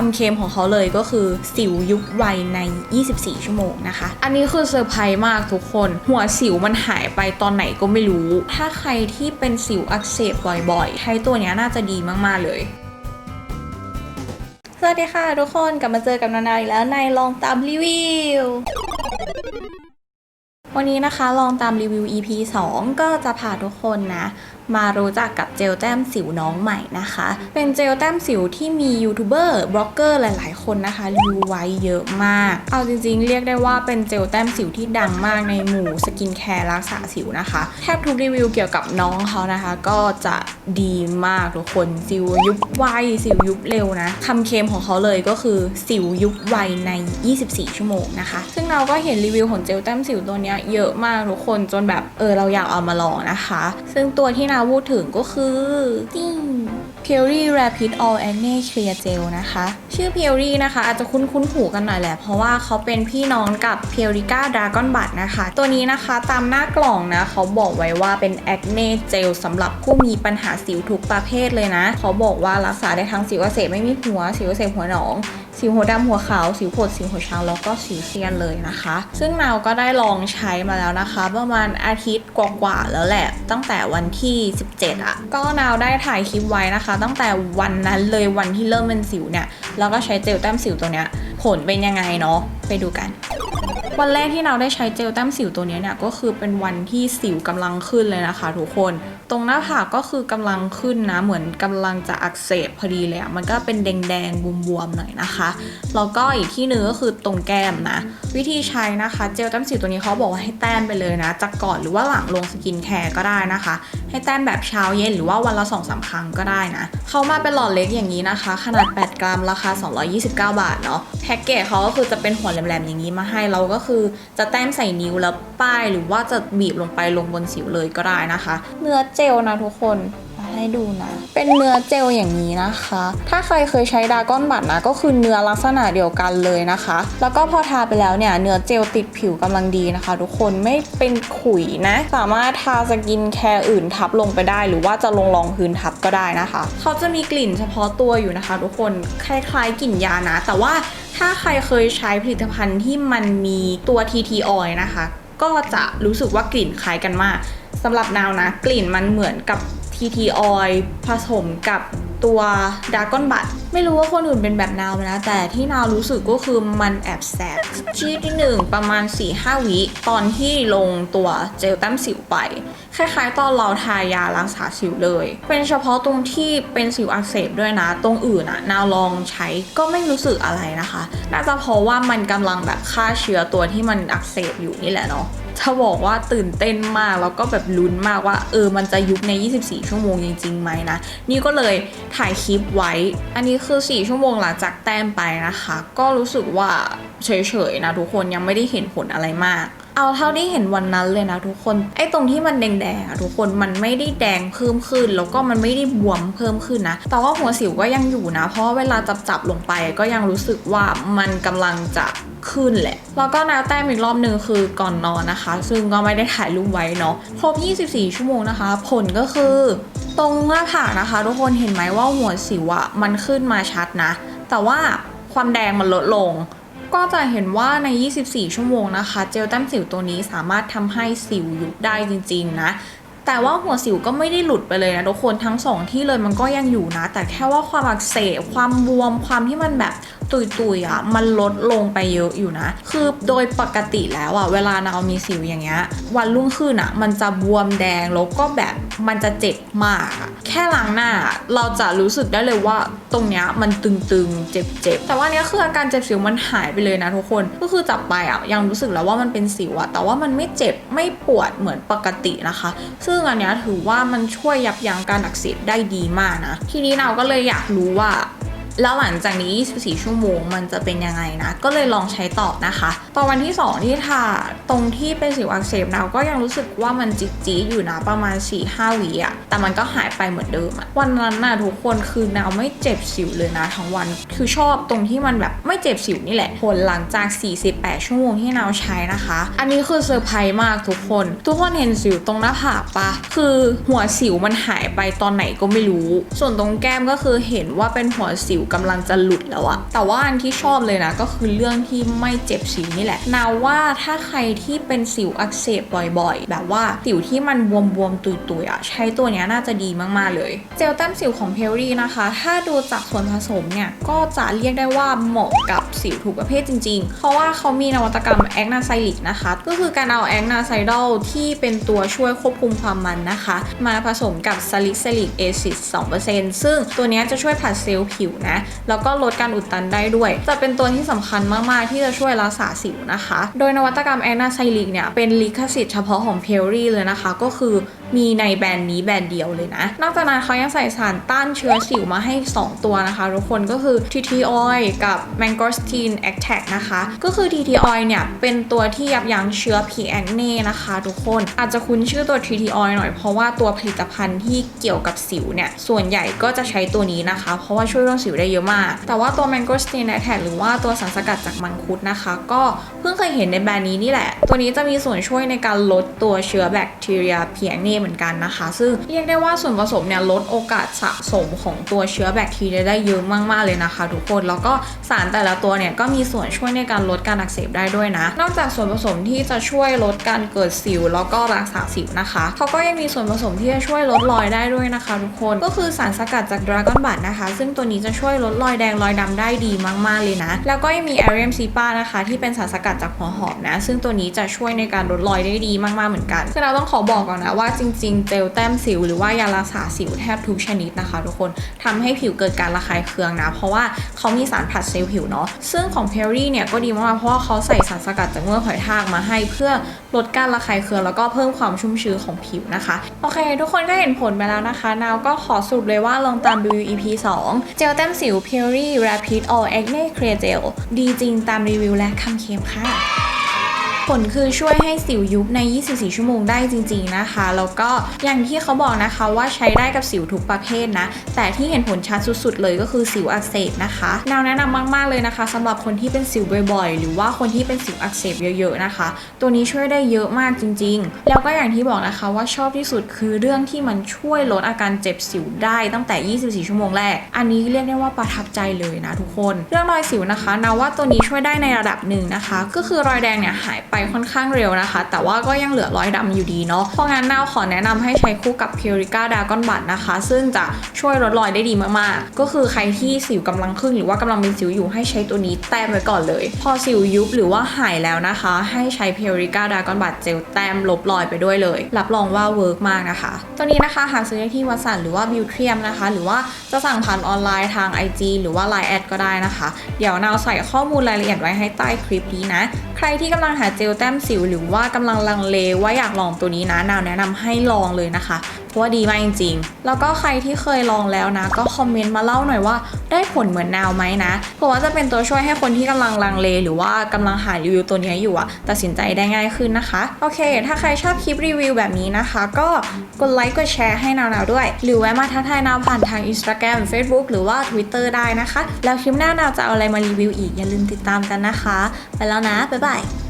คำเคมของเขาเลยก็คือสิวยุบไวใน 24 ชั่วโมงนะคะ อันนี้คือเซอร์ไพรส์มากทุกคน หัวสิวมันหายไปตอนไหนก็ไม่รู้ ถ้าใครที่เป็นสิวอักเสบบ่อยๆ ใช้ตัวนี้น่าจะดีมากๆเลยสวัสดีค่ะทุกคนกลับมาเจอกับนานาอีกแล้วในลองตามรีวิววันนี้นะคะลองตามรีวิว EP 2 ก็จะพาทุกคนนะ มารู้จักกับเจลแต้มสิวน้องใหม่นะคะ เป็นเจลแต้มสิวที่มียูทูบเบอร์บล็อกเกอร์หลาย ๆ คนนะคะรีวิวไว้เยอะมาก เอาจริง ๆ เรียกได้ว่าเป็นเจลแต้มสิวที่ดังมากในหมู่สกินแคร์รักษาสิวนะคะ แทบทุกรีวิวเกี่ยวกับน้องเขานะคะ ก็จะดีมากทุกคนสิวยุบไวสิวยุบเร็วนะคำเคลมของเขาเลยก็คือสิวยุบไวใน 24 ชั่วโมงนะคะ ซึ่งเราก็เห็นรีวิวของเจลแต้มสิวตัวนี้เยอะมากทุกคนจนแบบเออเราอยากเอามาลองนะคะ ซึ่งตัวที่นาพูดถึงก็คือติ้ง p u r e Rapid All Acne Clear Gel นะคะ ชื่อ p u r e นะคะ อาจจะคุ้นคุ้นหูกันหน่อยแหละ เพราะว่าเขาเป็นพี่น้องกับ p u r i c a Dragon Bud นะคะ ตัวนี้นะคะตามหน้ากล่องนะ เขาบอกไว้ว่าเป็น Acne Gel สำหรับผู้มีปัญหาสิวทุกประเภทเลยนะ เขาบอกว่ารักษาได้ทั้งสิวอักเสบไม่มีหัว สิวอักเสบหัวหนอง สิวหัวดำหัวขาวสิวผดสิวหัวช้างแล้วก็สิวเซียนเลยนะคะ ซึ่งนาวก็ได้ลองใช้มาแล้วนะคะ ประมาณอาทิตย์กว่าๆแล้วแหละ ตั้งแต่วันที่ 17อะก็นาวได้ถ่ายคลิปไว้นะคะ ตั้งแต่วันนั้นเลยวันที่เริ่มเป็นสิวเนี่ยแล้วก็ใช้เจลแต้มสิวตัวเนี้ยผลเป็นยังไงเนาะไปดูกัน วันแรกที่เราได้ใช้เจลแต้มสิวตัวนี้เนี่ยก็คือเป็นวันที่สิวกำลังขึ้นเลยนะคะทุกคน ตรงหน้าผากก็คือกำลังขึ้นนะเหมือนกำลังจะอักเสบพอดีเลยมันก็เป็นแดงๆบวมๆหน่อยนะคะแล้วก็อีกที่หนึ่งก็คือตรงแก้มนะ วิธีใช้นะคะเจลแต้มสิวตัวนี้เขาบอกว่าให้แต้มไปเลยนะจากก่อนหรือว่าหลังลงสกินแคร์ก็ได้นะคะ ให้แต้มแบบเช้าเย็นหรือว่าวันละ2อสาครั้งก็ได้นะเขามาเป็นหลอดเล็กอย่างนี้นะคะ ขนาด 8 กรัมราคา 229 บาทเนาะแพ็กเกจเขาก็คือจะเป็นหัวแหลมๆอย่างนี้มาให้เราก็คือจะแต้มใส่นิ้วแล้วป้ายหรือว่าจะบีบลงไปลงบนสิวเลยก็ได้นะคะ เนื้อเจลนะทุกคน ให้ดูนะ เป็นเนื้อเจลอย่างนี้นะคะ ถ้าใครเคยใช้ดาก้อนบัตนะก็คือเนื้อลักษณะเดียวกันเลยนะคะ แล้วก็พอทาไปแล้วเนี่ยเนื้อเจลติดผิวกำลังดีนะคะ ทุกคนไม่เป็นขุยนะ สามารถทาสกินแคร์อื่นทับลงไปได้ หรือว่าจะลงรองพื้นทับก็ได้นะคะ เขาจะมีกลิ่นเฉพาะตัวอยู่นะคะ ทุกคนคล้ายๆกลิ่นยานะ แต่ว่าถ้าใครเคยใช้ผลิตภัณฑ์ที่มันมีตัว TT oil นะคะ ก็จะรู้สึกว่ากลิ่นคล้ายกันมากสำหรับนาวนะ กลิ่นมันเหมือนกับ TT oil ผสมกับตัวดาก้อนบัตไม่รู้ว่าคนอื่นเป็นแบบนาวนะ แต่ที่นาวรู้สึกก็คือมันแอบแสบชี้ที่หนึ่งประมาณ 4-5 วิตอนที่ลงตัวเจลแต้มสิวไป คล้ายๆ ตอนเราทายารักษาสิวเลย เป็นเฉพาะตรงที่เป็นสิวอักเสบด้วยนะ ตรงอื่นอะนาวลองใช้ก็ไม่รู้สึกอะไรนะคะ น่าจะเพราะว่ามันกำลังแบบฆ่าเชื้อตัวที่มันอักเสบอยู่นี่แหละเนาะจะบอกว่าตื่นเต้นมากแล้วก็แบบลุ้นมากว่าเออมันจะยุบใน 24 ชั่วโมงจริงๆไหมนะ นี่ก็เลยถ่ายคลิปไว้ อันนี้คือ 4 ชั่วโมงหลังจากแต้มไปนะคะ ก็รู้สึกว่าเฉยๆนะทุกคนยังไม่ได้เห็นผลอะไรมาก เอาเท่าที่เห็นวันนั้นเลยนะทุกคน ไอ้ตรงที่มันแดงๆอะทุกคนมันไม่ได้แดงเพิ่มขึ้น แล้วก็มันไม่ได้บวมเพิ่มขึ้นนะ แต่ว่าหัวสิวก็ยังอยู่นะ เพราะเวลาจับๆลงไปก็ยังรู้สึกว่ามันกำลังจะขึ้นแหละ แล้วก็นวแต้มอีกรอบหนึ่งคือก่อนนอนนะคะ ซึ่งก็ไม่ได้ถ่ายรูปไว้เนาะ ครบ 24 ชั่วโมงนะคะ ผลก็คือ ตรงหน้าผากนะคะ ทุกคนเห็นไหมว่าหัวสิวอะมันขึ้นมาชัดนะ แต่ว่าความแดงมันลดลง ก็จะเห็นว่าใน 24 ชั่วโมงนะคะ เจลแต้มสิวตัวนี้สามารถทำให้สิวยุบได้จริง ๆ นะแต่ว่าหัวสิวก็ไม่ได้หลุดไปเลยนะทุกคนทั้งสองที่เลยมันก็ยังอยู่นะ แต่แค่ว่าความอักเสบความบวมความที่มันแบบ ตุยๆอะมันลดลงไปเยอะอยู่นะ คือโดยปกติแล้วอะเวลาเรามีสิวอย่างเงี้ยวันรุ่งขึ้นอะมันจะบวมแดงแล้วก็แบบมันจะเจ็บมากอะแค่ล้างหน้าอะเราจะรู้สึกได้เลยว่าตรงเนี้ยมันตึงๆ เจ็บๆ แต่ว่าเนี้ยคืออาการเจ็บสิวมันหายไปเลยนะทุกคนก็คือจับไปอะยังรู้สึกแล้วว่ามันเป็นสิวอะแต่ว่ามันไม่เจ็บไม่ปวดเหมือนปกตินะคะ ซึ่งอันเนี้ยถือว่ามันช่วยยับยั้งการอักเสบได้ดีมากนะ ทีนี้เราก็เลยอยากรู้ว่า แล้วหลังจากนี้ 24 ชั่วโมงมันจะเป็นยังไงนะ ก็เลยลองใช้ต่อนะคะ ตอนวันที่ 2 ที่ทาตรงที่เป็นสิวอักเสบเราก็ยังรู้สึกว่ามันจิจี๊ดๆอยู่นะประมาณ 4-5วิอะแต่มันก็หายไปเหมือนเดิมอะวันนั้นน่ะทุกคนคือนาวไม่เจ็บสิวเลยนะทั้งวัน คือชอบตรงที่มันแบบไม่เจ็บสิวนี่แหละผลหลังจาก 48 ชั่วโมงที่นาวใช้นะคะ อันนี้คือเซอร์ไพรส์มากทุกคน ทุกคนเห็นสิวตรงหน้าผากปะคือหัวสิวมันหายไปตอนไหนก็ไม่รู้ ส่วนตรงแก้มก็คือเห็นว่าเป็นหัวสิวกำลังจะหลุดแล้วอะแต่ว่าอันที่ชอบเลยนะ ก็คือเรื่องที่ไม่เจ็บสิวนี่แหละนาว่าถ้าใครที่เป็นสิวอักเสบบ่อยๆ แบบว่าสิวที่มันบวมๆตุยๆอะใช้ตัวนี้น่าจะดีมากๆเลย เจลแต้มสิวของเพลรี่นะคะ ถ้าดูจากส่วนผสมเนี่ยก็จะเรียกได้ว่าเหมาะกับสิวทุกประเภทจริงๆ เพราะว่าเขามีนวัตกรรมแอคนาไซลิกนะคะ ก็คือการเอาแอคนาไซดอลที่เป็นตัวช่วยควบคุมความมันนะคะ มาผสมกับซาลิซิลิกแอซิด2%ซึ่งตัวนี้จะช่วยผัดเซลล์ผิวนะแล้วก็ลดการอุดตันได้ด้วย จะเป็นตัวที่สำคัญมาก ๆ ที่จะช่วยรักษาสิวนะคะ โดยนวัตกรรมแอนนาไซลิกเนี่ยเป็นลิขสิทธิ์เฉพาะของเพลรี่เลยนะคะ ก็คือมีในแบรนด์นี้แบรนด์เดียวเลยนะ นอกจากนั้นเขายังใส่สารต้านเชื้อสิวมาให้ 2 ตัวนะคะ ทุกคนก็คือ TT Oil กับ Mangosteen Attack นะคะ ก็คือ TT Oil เนี่ย เป็นตัวที่ยับยั้งเชื้อ P. acne นะคะ ทุกคนอาจจะคุ้นชื่อตัว TT Oil หน่อยเพราะว่าตัวผลิตภัณฑ์ที่เกี่ยวกับสิวเนี่ย ส่วนใหญ่ก็จะใช้ตัวนี้นะคะ เพราะว่าช่วยเรื่องสิวได้เยอะมาก แต่ว่าตัว Mangosteen Attack หรือว่าตัวสารสกัดจากมังคุดนะคะ ก็เพิ่งเคยเห็นในแบรนด์นี้นี่แหละ ตัวนี้จะมีส่วนช่วยในการลดตัวเชื้อแบคทีเรีย P. acne เหมือนกันนะคะ ซึ่งเรียกได้ว่าส่วนผสมเนี่ยลดโอกาสสะสมของตัวเชื้อแบคทีเรียได้เยอะมากๆเลยนะคะ ทุกคนแล้วก็สารแต่ละตัวเนี่ยก็มีส่วนช่วยในการลดการอักเสบได้ด้วยนะ นอกจากส่วนผสมที่จะช่วยลดการเกิดสิว แล้วก็รักษาสิวนะคะเขาก็ยังมีส่วนผสมที่จะช่วยลดรอยได้ด้วยนะคะ ทุกคนก็คือสารสกัดจากดราก้อนบัตนะคะ ซึ่งตัวนี้จะช่วยลดรอยแดงรอยดำได้ดีมากๆเลยนะ แล้วก็ยังมี a r i u m c p a นะคะ ที่เป็นสารสกัดจากหัวหอมนะ ซึ่งตัวนี้จะช่วยในการลดรอยได้ดีมากๆเหมือนกันคือเราต้องขอบอกก่อนนะว่าจริงๆ เจลแต้มสิว หรือว่ายารักษาสิวแทบทุกชนิดนะคะ ทุกคนทำให้ผิวเกิดการระคายเคืองนะ เพราะว่าเขามีสารผลัดเซลล์ผิวเนาะซึ่งของเพลรี่เนี่ยก็ดีมากเพราะว่าเขาใส่สารสกัดจากเมือกหอยทากมาให้เพื่อลดการระคายเคืองแล้วก็เพิ่มความชุ่มชื้นของผิวนะคะโอเค ทุกคนก็เห็นผลไปแล้วนะคะนาวก็ขอสรุปเลยว่าลองตาม WEP 2 เจลแต้มสิว p u r i Rapid All Acne Clear Gel ดีจริงตามรีวิวและคำเค็มค่ะ ผลคือช่วยให้สิวยุบใน 24 ชั่วโมงได้จริง ๆนะคะ แล้วก็อย่างที่เขาบอกนะคะว่าใช้ได้กับสิวทุกประเภทนะ แต่ที่เห็นผลชัดสุดๆเลยก็คือสิวอักเสบนะคะแนวแนะนำมากๆเลยนะคะสำหรับคนที่เป็นสิวบ่อยๆ หรือว่าคนที่เป็นสิวอักเสบเยอะๆนะคะ ตัวนี้ช่วยได้เยอะมากจริง ๆ แล้วก็อย่างที่บอกนะคะว่าชอบที่สุดคือเรื่องที่มันช่วยลดอาการเจ็บสิวได้ตั้งแต่ 24 ชั่วโมงแรก อันนี้เรียกได้ว่าประทับใจเลยนะทุกคน เรื่องรอยสิวนะคะนาว่าตัวนี้ช่วยได้ในระดับหนึ่งนะคะ ก็คือรอยแดงเนี่ยหายไปค่อนข้างเร็วนะคะ แต่ว่าก็ยังเหลือรอยดำอยู่ดีเนาะเพราะงั้นนาวขอแนะนำให้ใช้คู่กับ Purica Dragon Bud นะคะ ซึ่งจะช่วยลดรอยได้ดีมากๆ ก็คือใครที่สิวกำลังขึ้นหรือว่ากำลังเป็นสิวอยู่ให้ใช้ตัวนี้แต้มไว้ก่อนเลย พอสิวยุบหรือว่าหายแล้วนะคะ ให้ใช้ Purica Dragon Bud เจลแต้มลบรอยไปด้วยเลย รับรองว่าเวิร์กมากนะคะ ตัวนี้นะคะหาซื้อได้ที่วัสันหรือว่าบิวเทียมนะคะ หรือว่าจะสั่งผ่านออนไลน์ทาง IG หรือว่า Line แอดก็ได้นะคะ เดี๋ยวนาวใส่ข้อมูลรายละเอียดไว้ให้ใต้คลิปนี้นะ ใครที่กำลังหาเจลแต้มสิวหรือว่ากำลังลังเลว่าอยากลองตัวนี้นะนาวแนะนำให้ลองเลยนะคะเพราะว่าดีมากจริงๆ แล้วก็ใครที่เคยลองแล้วนะ ก็คอมเมนต์มาเล่าหน่อยว่าได้ผลเหมือนนาวไหมนะเพราะว่าจะเป็นตัวช่วยให้คนที่กำลังลังเล หรือว่ากำลังหารีวิวตัวนี้อยู่อะตัดสินใจได้ง่ายขึ้นนะคะ โอเค ถ้าใครชอบคลิปรีวิวแบบนี้นะคะ ก็กดไลค์กดแชร์ให้นาวๆด้วย หรือแวะมาทักทายนาวผ่านทาง Instagram Facebook หรือว่า Twitter ได้นะคะ แล้วคลิปหน้านาวจะเอาอะไรมารีวิวอีกอย่าลืมติดตามกันนะคะ ไปแล้วนะบ๊ายบาย